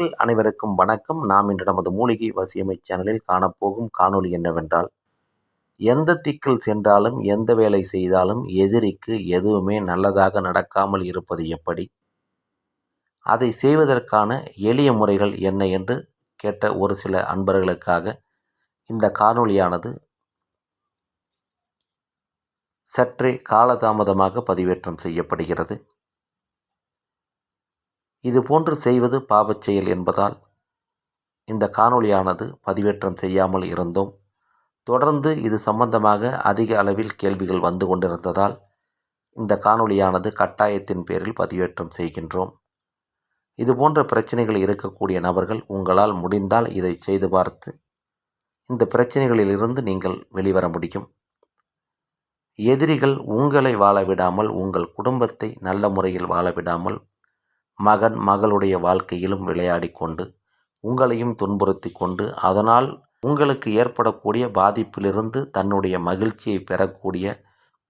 நேர்கள் அனைவருக்கும் வணக்கம். நாம் இன்று நமது மூலிகை வசியமை சேனலில் காணப்போகும் காணொளி என்னவென்றால் எந்த திக்கில் சென்றாலும் எந்த வேலை செய்தாலும் எதிரிக்கு எதுவுமே நல்லதாக நடக்காமல் இருப்பது எப்படி? அதை செய்வதற்கான எளிய முறைகள் என்ன என்று கேட்ட ஒரு சில அன்பர்களுக்காக இந்த காணொளியானது சற்றே காலதாமதமாக பதிவேற்றம் செய்யப்படுகிறது. இது போன்று செய்வது பாவச் செயல் என்பதால் இந்த காணொளியானது பதிவேற்றம் செய்யாமல் இருந்தோம். தொடர்ந்து இது சம்பந்தமாக அதிக அளவில் கேள்விகள் வந்து கொண்டிருந்ததால் இந்த காணொளியானது கட்டாயத்தின் பேரில் பதிவேற்றம் செய்கின்றோம். இது போன்ற பிரச்சனைகள் இருக்கக்கூடிய நபர்கள் உங்களால் முடிந்தால் இதை செய்து பார்த்து இந்த பிரச்சனைகளிலிருந்து நீங்கள் வெளிவர முடியும். எதிரிகள் உங்களை வாழ விடாமல் உங்கள் குடும்பத்தை நல்ல முறையில் வாழ விடாமல் மகன் மகளுடைய வாழ்க்கையிலும் விளையாடி கொண்டு உங்களையும் துன்புறுத்தி கொண்டு அதனால் உங்களுக்கு ஏற்படக்கூடிய பாதிப்பிலிருந்து தன்னுடைய மகிழ்ச்சியை பெறக்கூடிய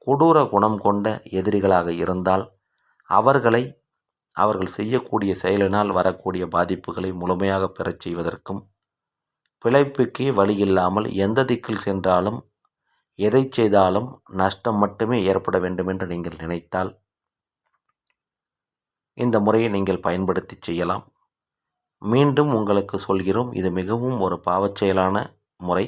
கொடூர குணம் கொண்ட எதிரிகளாக இருந்தால் அவர்களை அவர்கள் செய்யக்கூடிய செயலினால் வரக்கூடிய பாதிப்புகளை முழுமையாக பெறச் செய்வதற்கும் பிழைப்புக்கே வழியில்லாமல் எந்த திக்கில் சென்றாலும் எதை செய்தாலும் நஷ்டம் மட்டுமே ஏற்பட வேண்டும் என்று நீங்கள் நினைத்தால் இந்த முறையை நீங்கள் பயன்படுத்தி செய்யலாம். மீண்டும் உங்களுக்கு சொல்கிறோம் இது மிகவும் ஒரு பாவச்செயலான முறை.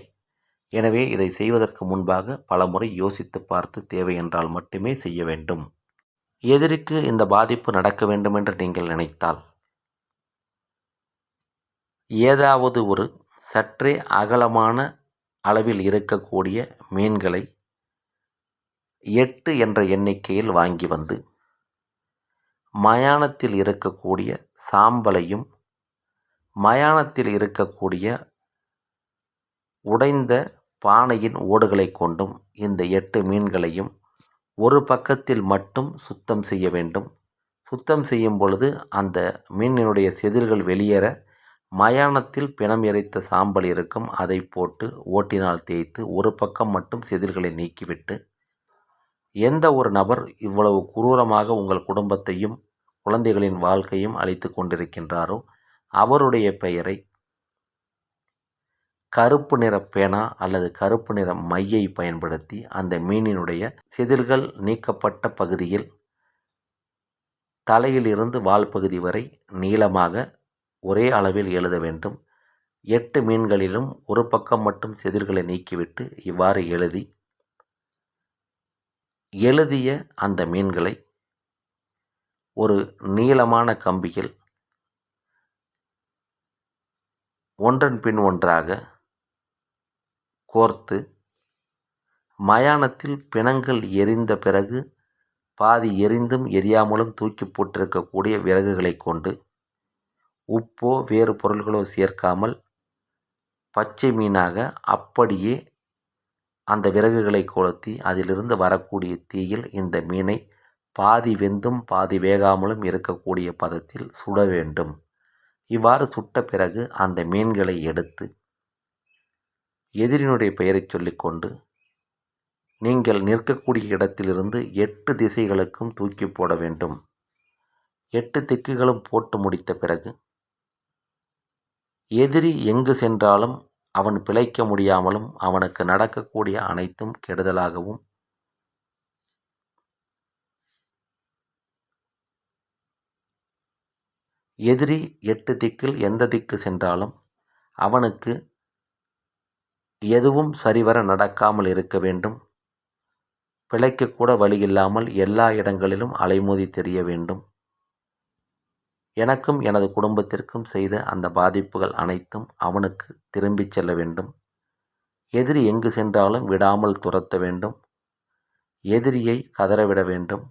எனவே இதை செய்வதற்கு முன்பாக பல முறை யோசித்து பார்த்து தேவை என்றால் மட்டுமே செய்ய வேண்டும். எதிரிக்கு இந்த பாதிப்பு நடக்க வேண்டும் என்று நீங்கள் நினைத்தால் ஏதாவது ஒரு சற்றே அகலமான அளவில் இருக்கக்கூடிய மீன்களை எட்டு என்ற எண்ணிக்கையில் வாங்கி வந்து மயானத்தில் இருக்கக்கூடிய சாம்பலையும் மயானத்தில் இருக்கக்கூடிய உடைந்த பானையின் ஓடுகளை கொண்டும் இந்த எட்டு மீன்களையும் ஒரு பக்கத்தில் மட்டும் சுத்தம் செய்ய வேண்டும். சுத்தம் செய்யும் பொழுது அந்த மீனினுடைய செதில்கள் வெளியேற மயானத்தில் பிணம் இறைத்த சாம்பல் இருக்கும். அதை போட்டு ஓட்டினால் தேய்த்து ஒரு பக்கம் மட்டும் செதில்களை நீக்கிவிட்டு எந்த ஒரு நபர் இவ்வளவு குரூரமாக உங்கள் குடும்பத்தையும் குழந்தைகளின் வாழ்க்கையும் அழித்து கொண்டிருக்கின்றாரோ? அவருடைய பெயரை கருப்பு நிற பேனா அல்லது கருப்பு நிற மையை பயன்படுத்தி அந்த மீனினுடைய செதில்கள் நீக்கப்பட்ட பகுதியில் தலையிலிருந்து வால் பகுதி வரை நீளமாக ஒரே அளவில் எழுத வேண்டும். எட்டு மீன்களிலும் ஒரு பக்கம் மட்டும் செதில்களை நீக்கிவிட்டு இவ்வாறு எழுதி எழுதிய அந்த மீன்களை ஒரு நீளமான கம்பியில் ஒன்றன் பின் ஒன்றாக கோர்த்து மயானத்தில் பிணங்கள் எரிந்த பிறகு பாதி எரிந்தும் எரியாமலும் தூக்கி போட்டிருக்கக்கூடிய விறகுகளை கொண்டு உப்போ வேறு பொருள்களோ சேர்க்காமல் பச்சை மீனாக அப்படியே அந்த விறகுகளை கொளுத்தி அதிலிருந்து வரக்கூடிய தீயில் இந்த மீனை பாதி வெந்தும் பாதி வேகாமலும் இருக்கக்கூடிய பதத்தில் சுட வேண்டும். இவ்வாறு சுட்ட பிறகு அந்த மீன்களை எடுத்து எதிரினுடைய பெயரைச் சொல்லிக்கொண்டு நீங்கள் நிற்கக்கூடிய இடத்திலிருந்து எட்டு திசைகளுக்கும் தூக்கி போட வேண்டும். எட்டு திக்குகளும் போட்டு முடித்த பிறகு எதிரி எங்கு சென்றாலும் அவன் பிழைக்க முடியாமலும் அவனுக்கு நடக்கக்கூடிய அனைத்தும் கெடுதலாகவும் எதிரி எட்டு திக்கில் எந்த திக்கு சென்றாலும் அவனுக்கு எதுவும் சரிவர நடக்காமல் இருக்க வேண்டும். பிழைக்கக்கூட வழியில்லாமல் எல்லா இடங்களிலும் அலைமோதி தெரிய வேண்டும். எனக்கும் எனது குடும்பத்திற்கும் செய்த அந்த பாதிப்புகள் அனைத்தும் அவனுக்கு திரும்பிச் செல்ல வேண்டும். எதிரி எங்கு சென்றாலும் விடாமல் துரத்த வேண்டும். எதிரியை கதறவிட வேண்டும்.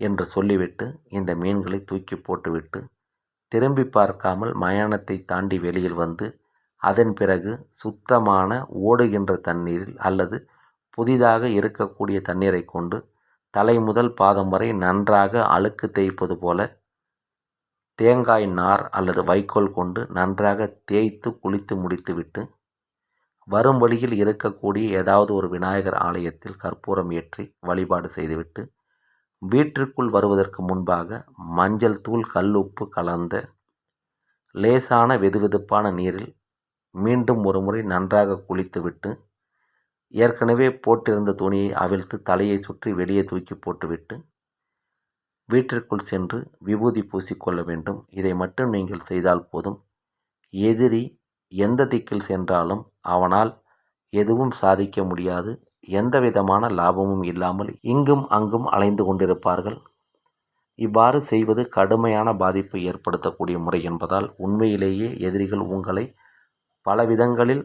என்று சொல்லிவிட்டு இந்த மீன்களை தூக்கி போட்டுவிட்டு திரும்பி பார்க்காமல் மயானத்தை தாண்டி வெளியில் வந்து அதன் பிறகு சுத்தமான ஓடுகின்ற தண்ணீரில் அல்லது புதிதாக இருக்கக்கூடிய தண்ணீரை கொண்டு தலை முதல் பாதம் வரை நன்றாக அழுக்கு தேய்ப்பது போல தேங்காய் நார் அல்லது வைக்கோல் கொண்டு நன்றாக தேய்த்து குளித்து முடித்துவிட்டு வரும் வழியில் இருக்கக்கூடிய ஏதாவது ஒரு விநாயகர் ஆலயத்தில் கற்பூரம் ஏற்றி வழிபாடு செய்துவிட்டு வீட்டிற்குள் வருவதற்கு முன்பாக மஞ்சள் தூள் கல் உப்பு கலந்த லேசான வெதுவெதுப்பான நீரில் மீண்டும் ஒருமுறை நன்றாக குளித்துவிட்டு ஏற்கனவே போட்டிருந்த துணியை அவிழ்த்து தலையை சுற்றி வெளியே தூக்கி போட்டுவிட்டு வீட்டிற்குள் சென்று விபூதி பூசிக்கொள்ள வேண்டும். இதை மட்டும் நீங்கள் செய்தால் போதும். எதிரி எந்த திக்கில் சென்றாலும் அவனால் எதுவும் சாதிக்க முடியாது. எந்த விதமான லாபமும் இல்லாமல் இங்கும் அங்கும் அலைந்து கொண்டிருப்பார்கள். இவ்வாறு செய்வது கடுமையான பாதிப்பை ஏற்படுத்தக்கூடிய முறை என்பதால் உண்மையிலேயே எதிரிகள் உங்களை பல விதங்களில்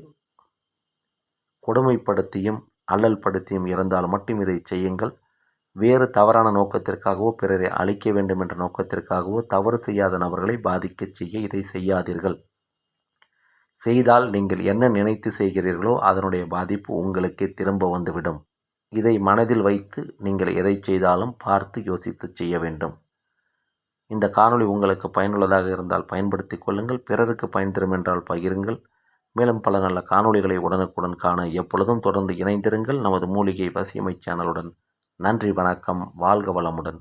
கொடுமைப்படுத்தியும் அல்லல் படுத்தியும் இருந்தால் மட்டும் இதை செய்யுங்கள். வேறு தவறான நோக்கத்திற்காகவோ பிறரை அழிக்க வேண்டும் என்ற நோக்கத்திற்காகவோ தவறு செய்யாத நபர்களை பாதிக்கச் செய்ய இதை செய்யாதீர்கள். செய்தால் நீங்கள் என்ன நினைத்து செய்கிறீர்களோ அதனுடைய பாதிப்பு உங்களுக்கே திரும்ப வந்துவிடும். இதை மனதில் வைத்து நீங்கள் எதை செய்தாலும் பார்த்து யோசித்து செய்ய வேண்டும். இந்த காணொளி உங்களுக்கு பயனுள்ளதாக இருந்தால் பயன்படுத்தி கொள்ளுங்கள். பிறருக்கு பயன் தரும் என்றால் பகிருங்கள். மேலும் பல நல்ல காணொளிகளை உடனுக்குடன் காண எப்பொழுதும் தொடர்ந்து இணைந்திருங்கள். நமது மூலிகை வசியமை சேனலுடன் நன்றி வணக்கம். வாழ்க வளமுடன்.